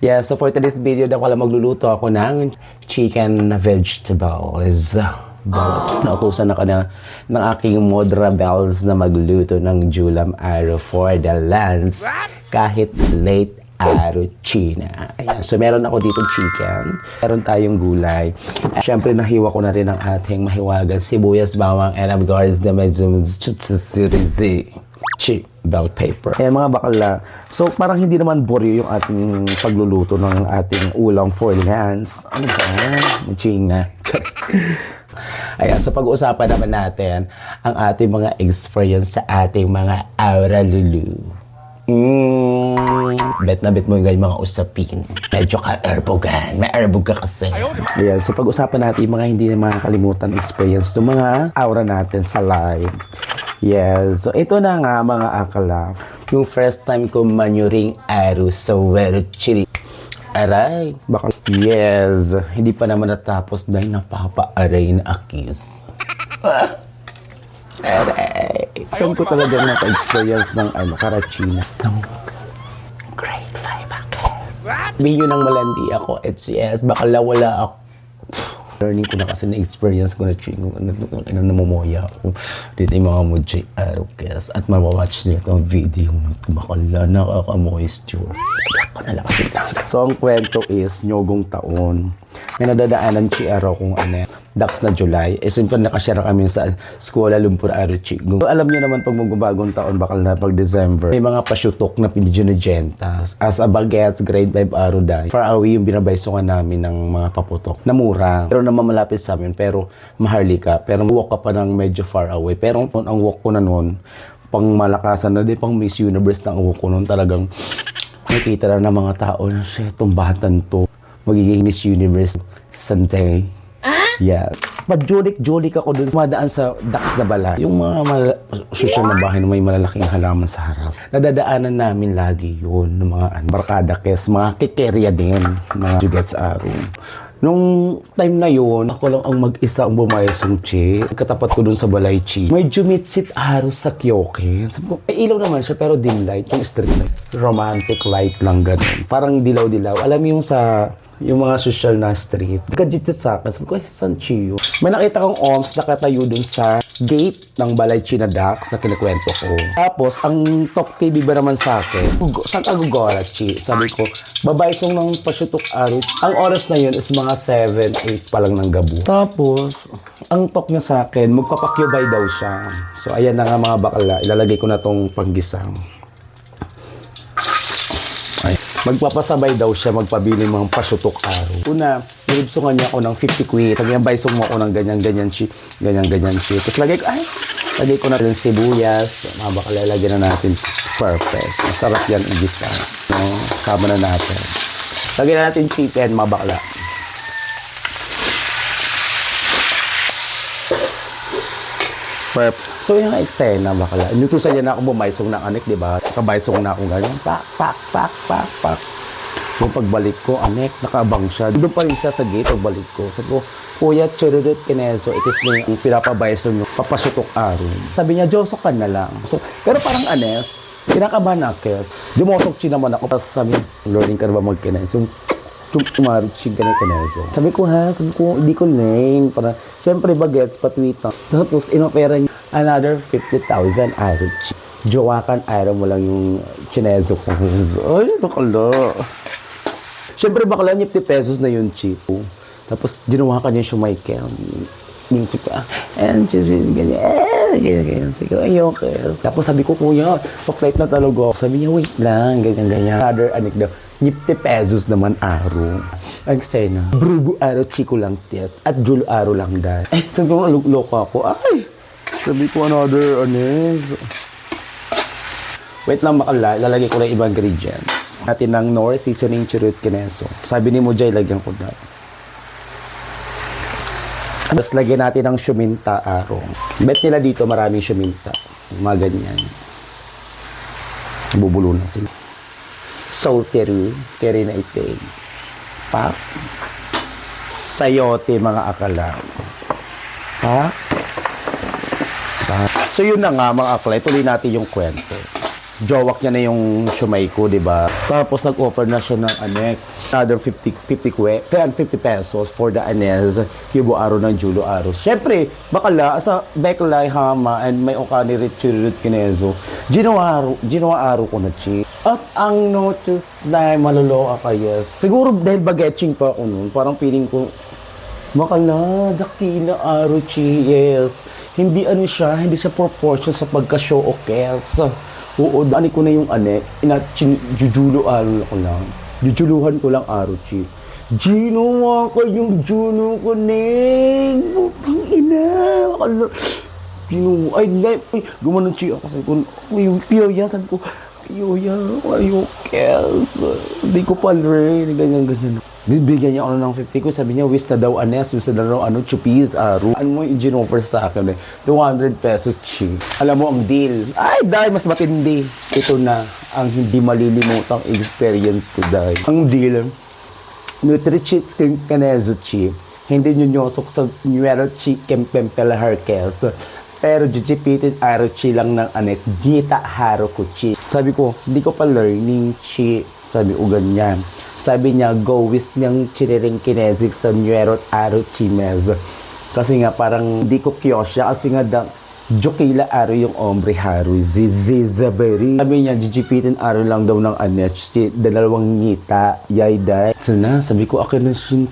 Yeah, so for today's video, daw pala magluluto ako ng chicken vegetables. Bawat nautusan ako ng, ng aking Modra Bells na magluto ng Julam Araw for the Lance kahit late araw China. Ayan, so meron ako dito chicken, meron tayong gulay. At syempre nahiwa ko na rin ang ating mahiwagan sibuyas, bawang, and of course the medyo chi bell pepper. Kaya mga bakla, so parang hindi naman boryo yung ating pagluluto ng ating ulam for Lance. Ano ba? China. Ayan, so pag-uusapan naman natin ang ating mga experience sa ating mga aura lulu. Mm, bet na bet mo yung ganyan mga usapin. Medyo ka-erbogan. May erbog ka kasi. Ayan, so pag-usapan natin yung mga hindi na makakalimutan experience ng mga aura natin sa live. Yes, so ito na nga mga akala. Yung first time ko manuring araw sa Wero Chili. Aray, baka yes, hindi pa naman natapos dahil napapa-aray na akis. Aray. Ito ko talaga naka-experience ng ano, karachina. Ng grade 5 akis. Sabihin nyo nang malandi ako, it's yes, baka wala ako. Learning ko na kasi na-experience ko na chingo, ano, namumuya ako. Dito yung mga mujay arokes at mawawatch nyo itong video. Bakala, nakaka-moisture. Ako na lang. So, ang kwento is, nyogong taon. May nadadaanan si Aro kung ano, Dax na July. Eh, simple nakashare kami sa Kuala Lumpur Aruchi. Alam niyo naman pag magbabagong taon, bakal na pag December, may mga pasyutok na piniginagentas. As a bagets, grade 5 araw dahil. Far away yung binabaysungan namin ng mga paputok na mura. Pero naman malapit sa amin, pero maharlika. Pero walk ka pa ng medyo far away. Pero ang walk ko na noon, pang malakasan na din, pang Miss Universe na walk ko noon talagang nakita na ng mga tao na, shit, itong to, magiging Miss Universe someday. Yeah. Majulik-julik ako dun. Madaan sa Dax na Bala. Yung mga mal- social na bahay na may malalaking halaman sa harap. Nadadaanan namin lagi yun. Ng mga ano, barkada kes, mga kikerya din. Mga jugets araw. Nung time na yun, ako lang ang mag-isa ang bumayasong chi. Katapat ko dun sa balay chi. May jumitsit araw sa kyoke. Sabi may ilaw naman siya pero dim light. Yung street light. Romantic light lang ganun. Parang dilaw-dilaw. Alam mo yung sa yung mga social na street. Kajit sa akin, sabi ko, San Chiyo. May nakita kong OMS nakatayo dun sa gate ng Balay China Docks na kinikwento ko. Tapos, ang top TV ba naman sa akin, "Gugo, saan ka gugora, Chi? Sabi ko, babaysong ng pasyutok arit. Ang oras na yun is mga 7, 8 pa lang ng gabu. Tapos, ang talk niya sa akin, magpapakyubay daw siya. So, ayan na nga mga bakla. Ilalagay ko na tong panggisang. Ay, magpapasabay daw siya magpabili mga pasutok araw. Una, nilibsungan niya ako ng 50 quid. Sabi niya, baysong mo ako ng ganyan-ganyan shit. Ganyan-ganyan shit. Tapos lagay ko, ay, lagay ko na rin sibuyas. Mga baka lalagyan na natin. Perfect. Masarap yan igisa. No? Sama na natin. Lagyan na natin chicken, mga bakla. Prep. So yung eksena bakala. Inutusan niya na ako bumaysong ng anek, di ba? Kabaysong na ako ganyan. Pak, pak, pak, pak, pak. Yung pagbalik ko, anek, nakabang siya. Doon pa rin siya sa gate pagbalik ko. Sabi ko, Kuya, chururut kineso, itis mo yung pinapabayso nyo, papasutok aron. Sabi niya, Josok ka na lang. So, pero parang anes, kinakabahan na kes. Dumosok siya naman ako. Tapos sabi, learning ka na ba mag-kineso? Tum tumaritsig ka na kineso. Sabi ko ha, sabi ko, hindi ko name. Para, syempre bagets, patwita. Tapos inopera niya another 50,000 araw. Jowakan araw mo lang yung chineso ko. Ay, bakala. Syempre bakala, 50 pesos na yun, chipo. Tapos ginawakan niya yung Michael. Yung chipo, ah, and ganyan, eh, ganyan, ganyan. Sige, ayoko. Tapos sabi ko, kuya, pa-flight na talaga ako. Sabi niya, wait lang, ganyan, ganyan. Other anik daw, 50 pesos naman araw. Ang sena, brugo araw, chiko lang test, at julo araw lang dahil. Eh, sabi ko, loko ako, ay, sabi ko, another, ano, Wait lang makala, lalagay ko lang ibang ingredients. Natin ng Nor seasoning chirut kineso. Sabi ni Mujay, lagyan ko na. Tapos lagyan natin ng shuminta arong. Bet nila dito maraming shuminta. Mga ganyan. Bubulo na sila. Saltery, keri na itig. Pak. Sayote mga akala. Pak. Pak. So yun na nga mga akala, ituloy natin yung kwento. jowak niya na yung shumay ko, di ba? Tapos nag-offer na siya ng anek, another 50, 50 kwe, 50 pesos for the anes, kibo aro ng Julo Aros. Siyempre, bakala, sa Beklay Hama and may okani Richirit Kinezo, ginawa, aro- ginawa aro ko na chi. At ang notice na maloloka kayo, siguro dahil bagetching pa ako noon, parang feeling ko, Makala, dakila Aruchi, yes. Hindi ano siya, hindi siya proportion sa pagka-show o kes. Oo, dani ko na yung ane, ina, chin, jujulo aro ko lang. Jujuluhan ko lang Aruchi. Ginawa ko yung juno ko, Neng. Putang ina, makala. Ginawa, ay, ay, ay, gumanon siya ko, ay, piyoya, sabi ko, piyoya, ayo, kes. Hindi ko pa rin, ganyan, ganyan. Bibigyan niya ako ng 50 ko, sabi niya, wish na daw anes, wish na daw ano, chupis, aro. Ano mo yung gin-offer sa akin eh? 200 pesos chi. Alam mo ang deal. Ay, dahil mas matindi. Ito na ang hindi malilimutang experience ko dahil. Ang deal, Nutrichit Canezo Chi. Hindi nyo nyosok sa Nuero Chi Kempempela Harkes. Pero jijipitin araw chi lang ng anet, gita haro ko chi. Sabi ko, hindi ko pa learning chi. Sabi ko ganyan. Sabi niya, go with niyang chiniring kinetic sa Nuero Aro Chimez. Kasi nga parang hindi ko kyosya kasi nga da, Jokila aro yung ombre haru, zizizaberi. Sabi niya, jijipitin aro lang daw ng anet, si- dalawang ngita, yay day. So na, sabi ko, akin na yung,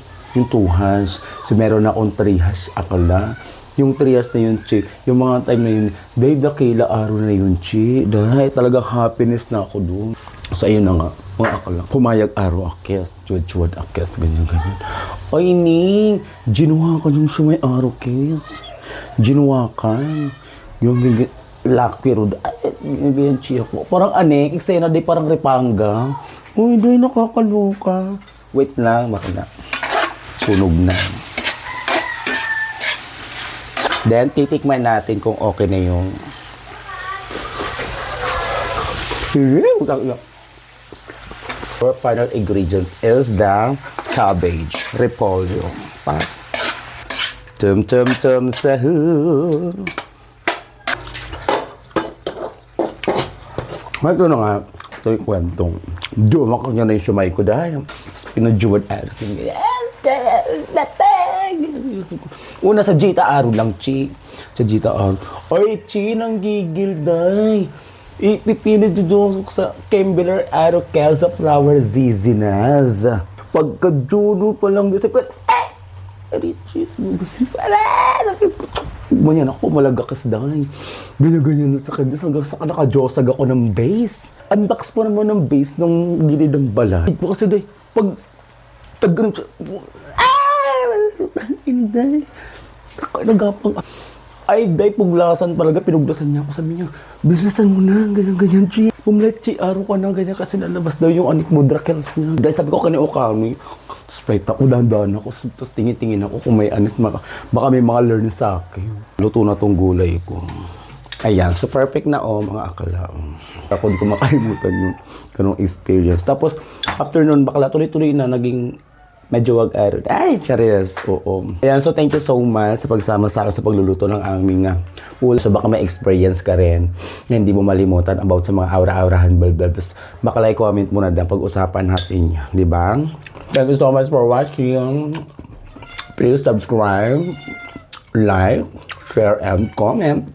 hands. So meron akong three hands, akala. Yung hands na yun, chi, yung mga time na yun, day dakila aro na yun, chi. Dahil talagang happiness na ako doon. So ayun na nga, mga akala. Pumayag aro akes, chuwad-chuwad akes, ganyan-ganyan. Ay ni, ginuha ka yung sumay aro kes. Ginuha ka. Yung gig- lucky road. Ay, ganyan chiya ko. Parang anek, eksena di parang repanga. Uy, di nakakaloka. Wait lang, baka na. Sunog na. Then, titikman natin kung okay na yung... Our final ingredient is the cabbage, repolyo. Tum tum tum sahur. Ito na nga, ito yung kwentong. Dumak niya na yung sumay ko dahil pinajuwad araw. Una sa Jita Aro lang, Chi. Sa Jita Aro. Ay, Chi, nang gigil, day. Ipipinid doon sa Kembeler Aro Kelsa Flower Zizinaz. Pagka-juno pa lang, sabi ko, eh! Richie, para! Ganyan ako, malagakas dahil. Ganyan-ganyan sa kanya. Hanggang sa nakajosag ako ng base. Unbox pa naman ng base ng gilid ng balay. Kasi day, pag pag Hindi. Nagapang, ay, day, puglasan talaga, pinuglasan niya ako. Sabi niya, businessan mo na, ganyan-ganyan, Chi. Pumlet, Chi, araw ka na, ganyan, kasi nalabas daw yung anik mo, Drakels niya. Dahil sabi ko kani Okami, sprite ako, dahan-dahan ako, tapos tingin-tingin ako kung may anis, maka, baka may mga learn sa akin. Luto na tong gulay ko. Ayan, so perfect na oh, mga akala. Ako di ko makalimutan yung ganong experience. Tapos, after nun, bakla tuloy-tuloy na naging medyo wag araw. Ay, charis. Oo. Ayan, so thank you so much sa pagsama sa akin sa pagluluto ng aming uh, ulo. So baka may experience ka rin na hindi mo malimutan about sa mga aura-aurahan bulbulbs. Baka like, comment muna na pag-usapan natin. Di ba? Thank you so much for watching. Please subscribe, like, share, and comment.